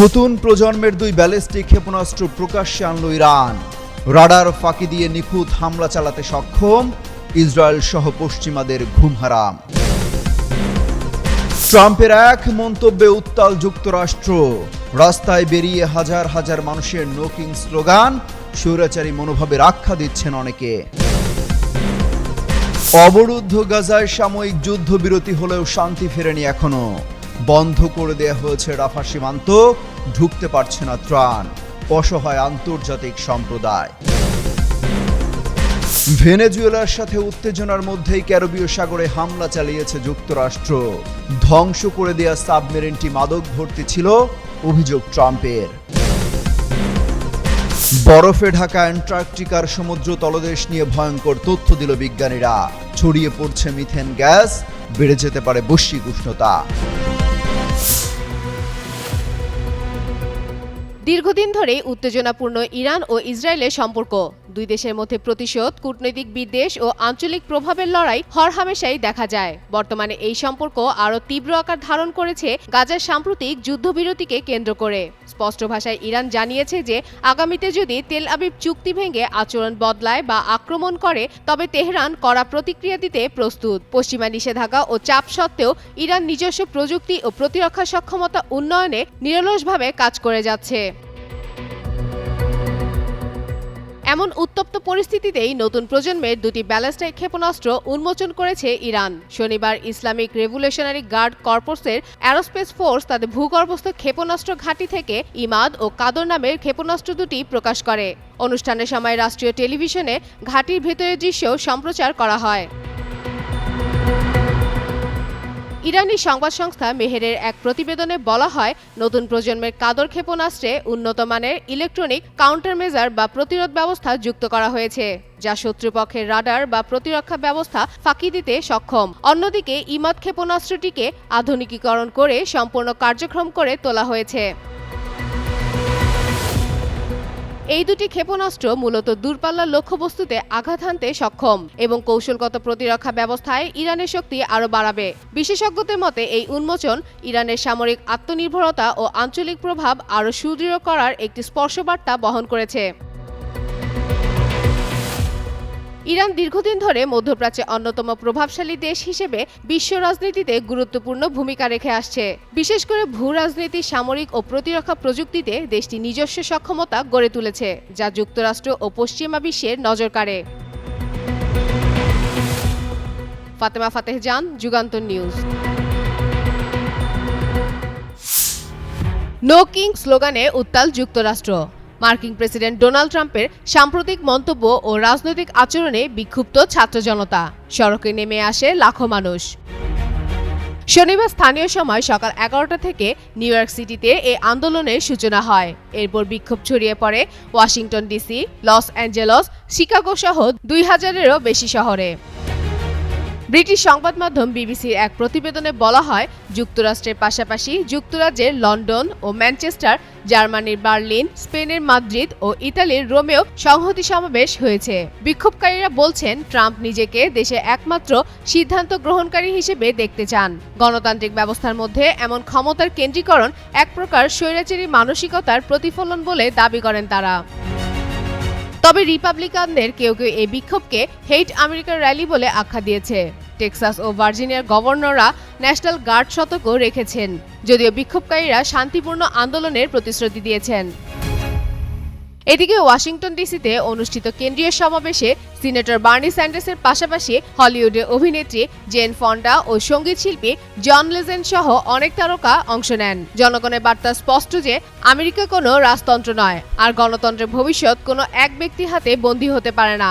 নতুন প্রজন্মের দুই ব্যালিস্টিক ক্ষেপণাস্ত্র প্রকাশ্যে আনল ইরান। রাডার ফাঁকি দিয়ে নিখুঁত হামলা চালাতে সক্ষম ইসরায়েল সহ পশ্চিমাদের ঘুম হারাম। ট্রাম্পের এক মন্তব্যে উত্তাল যুক্তরাষ্ট্র। রাস্তায় বেরিয়ে হাজার হাজার মানুষের নোকিং স্লোগান, স্বৈরাচারী মনোভাবে আখ্যা দিচ্ছেন অনেকে। অবরুদ্ধ গাজায় সাময়িক যুদ্ধবিরতি হলেও শান্তি ফেরেনি এখনও। বন্ধ করে দেয়া হয়েছে রাফা সীমান্ত, ঢুকতে পারছে না ত্রাণ, অসহায় আন্তর্জাতিক সম্প্রদায়। ভেনেজুয়েলার সাথে উত্তেজনার মধ্যেই ক্যারবীয় সাগরে হামলা চালিয়েছে যুক্তরাষ্ট্র। ধ্বংস করে দেয়া সাবমেরিনটি মাদক ভর্তি ছিল, অভিযোগ ট্রাম্পের। বরফে ঢাকা অ্যান্টার্কটিকার সমুদ্র তলদেশ নিয়ে ভয়ঙ্কর তথ্য দিল বিজ্ঞানীরা। ছড়িয়ে পড়ছে মিথেন গ্যাস, বেড়ে যেতে পারে বৈশ্বিক উষ্ণতা। দীর্ঘদিন ধরেই উত্তেজনাপূর্ণ ইরান ও ইসরায়েলের সম্পর্ক। দুই দেশের মধ্যে প্রতিশোধ, কূটনৈতিক বিদ্বেষ ও আঞ্চলিক প্রভাবের লড়াই হরহামেশাই দেখা যায়। বর্তমানে এই সম্পর্ক আরও তীব্র আকার ধারণ করেছে গাজার সাম্প্রতিক যুদ্ধবিরতিকে কেন্দ্র করে। স্পষ্ট ভাষায় ইরান জানিয়েছে যে, আগামীতে যদি তেল আবিব চুক্তি ভেঙে আচরণ বদলায় বা আক্রমণ করে, তবে তেহরান কড়া প্রতিক্রিয়া দিতে প্রস্তুত। পশ্চিমা নিষেধাজ্ঞা ও চাপ সত্ত্বেও ইরান নিজস্ব প্রযুক্তি ও প্রতিরক্ষা সক্ষমতা উন্নয়নে নিরলসভাবে কাজ করে যাচ্ছে। এমন উত্তপ্ত পরিস্থিতিতেই নতুন প্রজন্মের দুটি ব্যালিস্টিক ক্ষেপণাস্ত্র উন্মোচন করেছে ইরান। শনিবার ইসলামিক রেভুলেশনারি গার্ড কর্পসের অ্যারোস্পেস ফোর্স তাদের ভূগর্ভস্থ ক্ষেপণাস্ত্র ঘাঁটি থেকে ইমাদ ও কাদর নামের ক্ষেপণাস্ত্র দুটি প্রকাশ করে। অনুষ্ঠানের সময় রাষ্ট্রীয় টেলিভিশনে ঘাঁটির ভেতরের দৃশ্য সম্প্রচার করা হয়। ইরানি সংবাদ সংস্থা মেহেরের এক প্রতিবেদনে বলা হয়, নতুন প্রজন্মের কাদর ক্ষেপণাস্ত্রে উন্নত মানের ইলেকট্রনিক কাউন্টার মেজার বা প্রতিরোধ ব্যবস্থা যুক্ত করা হয়েছে, যা শত্রুপক্ষের রাডার বা প্রতিরক্ষা ব্যবস্থা ফাঁকি দিতে সক্ষম। অন্যদিকে, ইমাদ ক্ষেপণাস্ত্রটিকে আধুনিকীকরণ করে সম্পূর্ণ কার্যক্রম করে তোলা হয়েছে। এই দুটি ক্ষেপণাস্ত্র মূলত দূরপাল্লার লক্ষ্যবস্তুতে আঘাত হানতে সক্ষম এবং কৌশলগত প্রতিরক্ষা ব্যবস্থায় ইরানের শক্তি আরও বাড়াবে। বিশেষজ্ঞদের মতে, এই উন্মোচন ইরানের সামরিক আত্মনির্ভরতা ও আঞ্চলিক প্রভাব আরও সুদৃঢ় করার একটি স্পর্শবার্তা বহন করেছে। ইরান দীর্ঘদিন ধরে মধ্যপ্রাচ্যে অন্যতম প্রভাবশালী দেশ হিসেবে বিশ্ব রাজনীতিতে গুরুত্বপূর্ণ ভূমিকা রেখে আসছে। বিশেষ করে ভূ রাজনীতি, সামরিক ও প্রতিরক্ষা প্রযুক্তিতে দেশটি নিজস্ব সক্ষমতা গড়ে তুলেছে, যা যুক্তরাষ্ট্র ও পশ্চিমা বিশ্বের নজর কাড়ে। ফাতেমা ফাতেহ জান, যুগান্তর নিউজ। নো কিং স্লোগানে উত্তাল যুক্তরাষ্ট্র। মার্কিন প্রেসিডেন্ট ডোনাল্ড ট্রাম্পের সাম্প্রতিক মন্তব্য ও রাজনৈতিক আচরণে বিক্ষুব্ধ ছাত্র জনতা। সড়কে নেমে আসে লাখো মানুষ। শনিবার স্থানীয় সময় সকাল এগারোটা থেকে নিউ ইয়র্ক সিটিতে এই আন্দোলনের সূচনা হয়। এরপর বিক্ষোভ ছড়িয়ে পড়ে Washington DC, Los Angeles Chicago সহ দুই হাজারেরও বেশি শহরে। ব্রিটিশ সংবাদ মাধ্যম বিবিসির এক প্রতিবেদনে বলা হয়, যুক্তরাষ্ট্রের পাশাপাশি যুক্তরাজ্যের লন্ডন ও ম্যানচেস্টার, জার্মানির বার্লিন, স্পেনের মাদ্রিদ ও ইতালির রোমেও সংহতি সমাবেশ হয়েছে। বিক্ষোভকারীরা বলছেন, ট্রাম্প নিজেকে দেশে একমাত্র সিদ্ধান্ত গ্রহণকারী হিসেবে দেখতে চান। গণতান্ত্রিক ব্যবস্থার মধ্যে এমন ক্ষমতার কেন্দ্রীকরণ এক প্রকার স্বৈরাচারী মানসিকতার প্রতিফলন বলে দাবি করেন তারা। তবে রিপাবলিকানদের কেউ কেউ এই বিক্ষোভকে হেইট আমেরিকার র্যালি বলে আখ্যা দিয়েছে। টেক্সাস ও ভার্জিনিয়ার গভর্নররা ন্যাশনাল গার্ড সতর্ক রেখেছেন, যদিও বিক্ষোভকারীরা শান্তিপূর্ণ আন্দোলনের প্রতিশ্রুতি দিয়েছেন। এদিকে ওয়াশিংটন ডিসিতে অনুষ্ঠিত কেন্দ্রীয় সমাবেশে সিনেটর বার্নি স্যান্ডার্সের পাশাপাশি হলিউডের অভিনেত্রী জেন ফন্ডা ও সংগীত শিল্পী জন লেজেন্ড সহ অনেক তারকা অংশ নেন। জনগণের বার্তা স্পষ্ট যে, আমেরিকা কোনো রাজতন্ত্র নয়, আর গণতন্ত্রের ভবিষ্যৎ কোনো এক ব্যক্তির হাতে বন্দী হতে পারে না।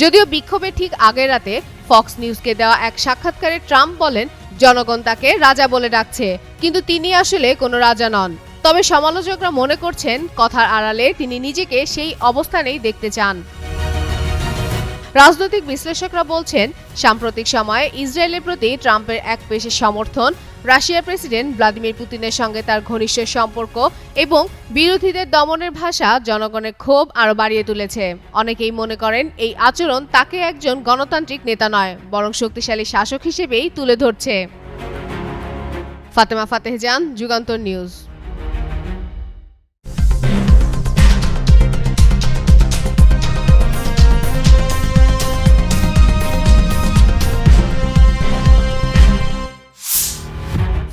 যদিও বিক্ষোভের ঠিক আগের রাতে ফক্স নিউজকে দেওয়া এক সাক্ষাৎকারে ট্রাম্প বলেন, জনগণ তাকে রাজা বলে ডাকছে, কিন্তু তিনি আসলে কোনো রাজা নন। তবে সমালোচকরা মনে করছেন, কথার আড়ালে তিনি নিজেকে সেই অবস্থানেই দেখতে চান। রাজনৈতিক বিশ্লেষকরা বলছেন, সাম্প্রতিক সময়ে ইসরায়েলের প্রতি ট্রাম্পের এক পেশের সমর্থন, রাশিয়ার প্রেসিডেন্ট ভ্লাদিমির পুতিনের সঙ্গে তার ঘনিষ্ঠ সম্পর্ক এবং বিরোধীদের দমনের ভাষা জনগণের ক্ষোভ আরও বাড়িয়ে তুলেছে। অনেকেই মনে করেন, এই আচরণ তাকে একজন গণতান্ত্রিক নেতা নয়, বরং শক্তিশালী শাসক হিসেবেই তুলে ধরছে। ফাতেমা ফাতেহজান, যুগান্তর নিউজ।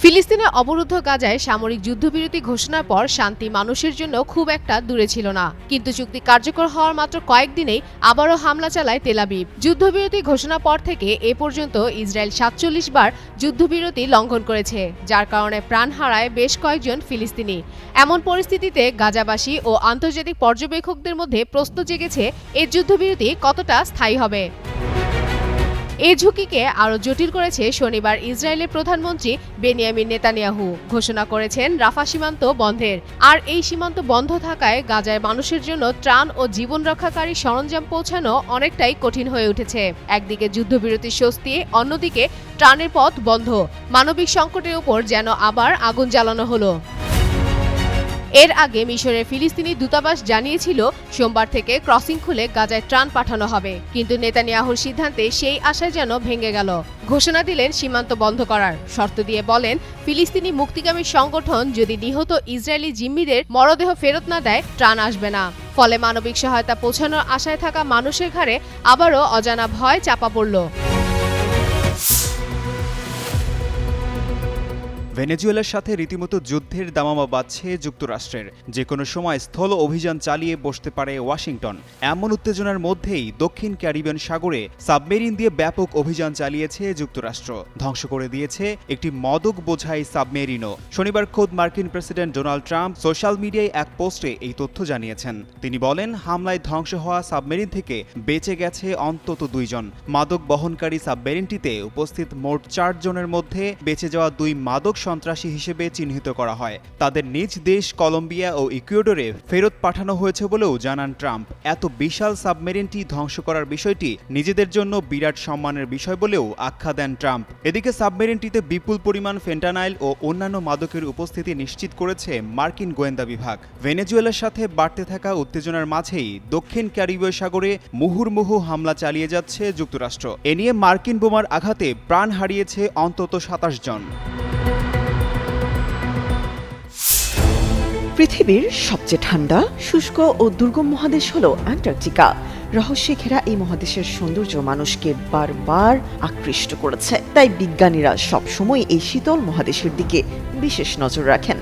ফিলিস্তিনে অবরুদ্ধ গাজায় সামরিক যুদ্ধবিরতি ঘোষণার পর শান্তি মানুষের জন্য খুব একটা দূরে ছিল না। কিন্তু চুক্তি কার্যকর হওয়ার মাত্র কয়েকদিনেই আবারও হামলা চালায় তেলাবিব যুদ্ধবিরতি ঘোষণার পর থেকে এ পর্যন্ত ইসরায়েল সাতচল্লিশ বার যুদ্ধবিরতি লঙ্ঘন করেছে, যার কারণে প্রাণ হারায় বেশ কয়েকজন ফিলিস্তিনি। এমন পরিস্থিতিতে গাজাবাসী ও আন্তর্জাতিক পর্যবেক্ষকদের মধ্যে প্রশ্ন জেগেছে এই যুদ্ধবিরতি কতটা স্থায়ী হবে। এই ঝুঁকিকে আরও জটিল করেছে শনিবার ইসরায়েলের প্রধানমন্ত্রী বেনিয়ামিন নেতানিয়াহু। ঘোষণা করেছেন, রাফা সীমান্ত বন্ধের। আর এই সীমান্ত বন্ধ থাকায় গাজায় মানুষের জন্য ত্রাণ ও জীবন রক্ষাকারী সরঞ্জাম পৌঁছানো অনেকটাই কঠিন হয়ে উঠেছে। একদিকে যুদ্ধবিরতির স্বস্তি, অন্যদিকে ত্রাণের পথ বন্ধ। মানবিক সংকটের উপর যেন আবার আগুন জ্বালানো হলো। এর আগে মিশরের ফিলিস্তিনি দূতাবাস জানিয়েছিল, সোমবার থেকে ক্রসিং খুলে গাজায় ত্রাণ পাঠানো হবে। কিন্তু নেতানিয়াহুর সিদ্ধান্তে সেই আশায় যেন ভেঙে গেল। ঘোষণা দিলেন সীমান্ত বন্ধ করার। শর্ত দিয়ে বলেন, ফিলিস্তিনি মুক্তিগামী সংগঠন যদি নিহত ইসরায়েলি জিম্মিদের মরদেহ ফেরত না দেয়, ত্রাণ আসবে না। ফলে মানবিক সহায়তা পৌঁছানোর আশায় থাকা মানুষের ঘাড়ে আবারও অজানা ভয় চাপা পড়ল। ভেনেজুয়েলার সাথে রীতিমতো যুদ্ধের দামামা বাজছে যুক্তরাষ্ট্রের। যে কোনো সময় স্থল অভিযান চালিয়ে বসতে পারে ওয়াশিংটন। এমন উত্তেজনার মধ্যেই দক্ষিণ ক্যারিবিয়ান সাগরে সাবমেরিন দিয়ে ব্যাপক অভিযান চালিয়েছে যুক্তরাষ্ট্র। ধ্বংস করে দিয়েছে একটি মদক বোঝাই সাবমেরিনও। শনিবার খোদ মার্কিন প্রেসিডেন্ট ডোনাল্ড ট্রাম্প সোশ্যাল মিডিয়ায় এক পোস্টে এই তথ্য জানিয়েছেন। তিনি বলেন, হামলায় ধ্বংস হওয়া সাবমেরিন থেকে বেঁচে গেছে অন্তত দুইজন। মাদক বহনকারী সাবমেরিনটিতে উপস্থিত মোট চারজনের মধ্যে বেঁচে যাওয়া দুই মাদক সন্ত্রাসী হিসেবে চিহ্নিত করা হয়। তাদের নিজ দেশ কলম্বিয়া ও ইকুয়েডরে ফেরত পাঠানো হয়েছে বলেও জানান ট্রাম্প। এত বিশাল সাবমেরিনটি ধ্বংস করার বিষয়টি নিজেদের জন্য বিরাট সম্মানের বিষয় বলেও আখ্যা দেন ট্রাম্প। এদিকে সাবমেরিনটিতে বিপুল পরিমাণ ফেন্টানাইল ও অন্যান্য মাদকের উপস্থিতি নিশ্চিত করেছে মার্কিন গোয়েন্দা বিভাগ। ভেনেজুয়েলার সাথে বাড়তে থাকা উত্তেজনার মাঝেই দক্ষিণ ক্যারিবীয় সাগরে মুহুর্মুহু হামলা চালিয়ে যাচ্ছে যুক্তরাষ্ট্র। এ নিয়ে মার্কিন বোমার আঘাতে প্রাণ হারিয়েছে অন্তত সাতাশ জন। পৃথিবীর সবচেয়ে ঠান্ডা, শুষ্ক ও দুর্গম মহাদেশ হল অ্যান্টার্কটিকা। রহস্যে ঘেরা এই মহাদেশের সৌন্দর্য মানুষকে বারবার আকৃষ্ট করেছে। তাই বিজ্ঞানীরা সবসময় এই শীতল মহাদেশের দিকে বিশেষ নজর রাখেন।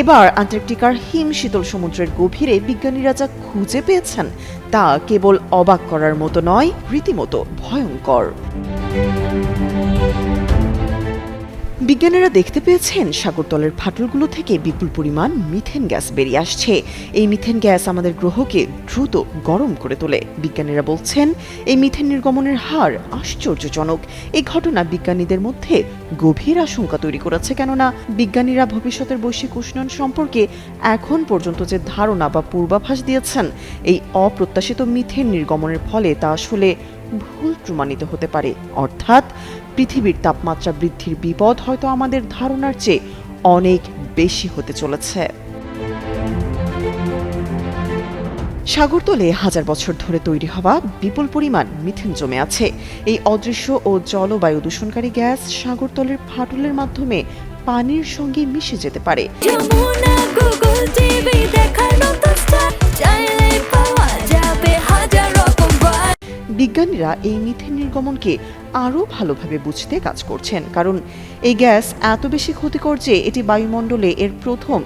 এবার অ্যান্টার্কটিকার হিম শীতল সমুদ্রের গভীরে বিজ্ঞানীরা যা খুঁজে পেয়েছেন, তা কেবল অবাক করার মতো নয়, রীতিমতো ভয়ঙ্কর। বিজ্ঞানীরা দেখতে পেয়েছেন, সাগরতলের ফাটলগুলো থেকে বিপুল পরিমাণ মিথেন গ্যাস বেরিয়ে আসছে। এই মিথেন গ্যাস আমাদের গ্রহকে দ্রুত গরম করে তোলে। বিজ্ঞানীরা বলছেন, এই মিথেন নির্গমনের হার আশ্চর্যজনক। এই ঘটনা বিজ্ঞানীদের মধ্যে গভীর আশঙ্কা তৈরি করেছে কেননা, বিজ্ঞানীরা ভবিষ্যতের বৈশ্বিক উষ্ণয়ন সম্পর্কে এখন পর্যন্ত যে ধারণা বা পূর্বাভাস দিয়েছেন, এই অপ্রত্যাশিত মিথেন নির্গমনের ফলে তা আসলে ভুল প্রমাণিত হতে পারে। অর্থাৎ পৃথিবীর তাপমাত্রা বৃদ্ধির বিপদ হয়তো আমাদের ধারণার চেয়ে অনেক বেশি হতে চলেছে। সাগরতলে হাজার বছর ধরে তৈরি হওয়া বিপুল পরিমাণ মিথেন জমে আছে। এই অদৃশ্য ও জলবায়ু দূষণকারী গ্যাস সাগরতলের ফাটলের মাধ্যমে পানির সঙ্গে মিশে যেতে পারে। হাজার বিজ্ঞানীরা এই মিথেন নির্গমনকে আরও ভালোভাবে বুঝতে কাজ করছেন। কারণ এই গ্যাস এত বেশি ক্ষতিকর যে এটি বায়ুমণ্ডলে এর প্রথম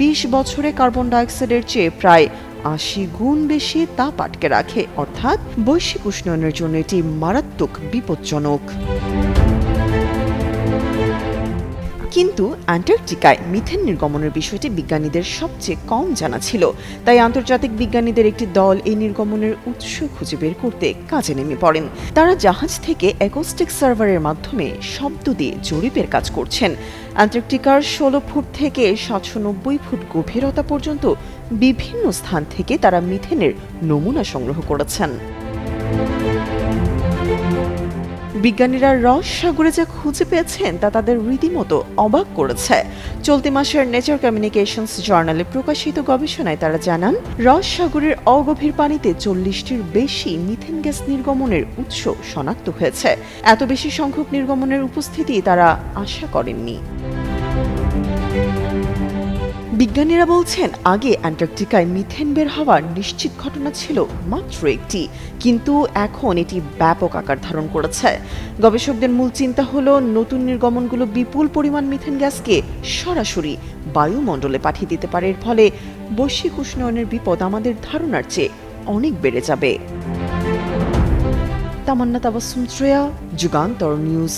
বিশ বছরে কার্বন ডাইঅক্সাইডের চেয়ে প্রায় আশি গুণ বেশি তাপ আটকে রাখে। অর্থাৎ বৈশ্বিক উষ্ণায়নের জন্য এটি মারাত্মক বিপজ্জনক। কিন্তু অ্যান্টার্কটিকায় মিথেন নির্গমনের বিষয়টি বিজ্ঞানীদের সবচেয়ে কম জানা ছিল। তাই আন্তর্জাতিক বিজ্ঞানীদের একটি দল এই নির্গমনের উৎস খুঁজে বের করতে কাজে নেমে পড়েন। তারা জাহাজ থেকে অ্যাকোস্টিক সার্ভারের মাধ্যমে শব্দ দিয়ে জরিপের কাজ করছেন। অ্যান্টার্কটিকার ষোলো ফুট থেকে সাতশো নব্বই ফুট গভীরতা পর্যন্ত বিভিন্ন স্থান থেকে তারা মিথেনের নমুনা সংগ্রহ করেছেন। বিজ্ঞানীরা রস সাগরে যা খুঁজে পেয়েছেন তা তাদের রীতিমতো অবাক করেছে। চলতি মাসের নেচার কমিউনিকেশনস জার্নালে প্রকাশিত গবেষণায় তারা জানান, রস সাগরের অগভীর পানিতে চল্লিশটির বেশি মিথেন গ্যাস নির্গমনের উৎস শনাক্ত হয়েছে। এত বেশি সংখ্যক নির্গমনের উপস্থিতি তারা আশা করেননি। বিজ্ঞানীরা বলছেন, আগে অ্যান্টার্কটিকায় মিথেন বের হওয়ার নিশ্চিত ঘটনা ছিল মাত্র একটি, কিন্তু এখন এটি ব্যাপক আকার ধারণ করেছে। গবেষকদের মূল চিন্তা হল, নতুন নির্গমনগুলো বিপুল পরিমাণ মিথেন গ্যাসকে সরাসরি বায়ুমণ্ডলে পাঠিয়ে দিতে পারে। এর ফলে বৈশ্বিক উষ্ণায়নের বিপদ আমাদের ধারণার চেয়ে অনেক বেড়ে যাবে। তামান্না তাবাসুম শ্রেয়া, যুগান্তর নিউজ।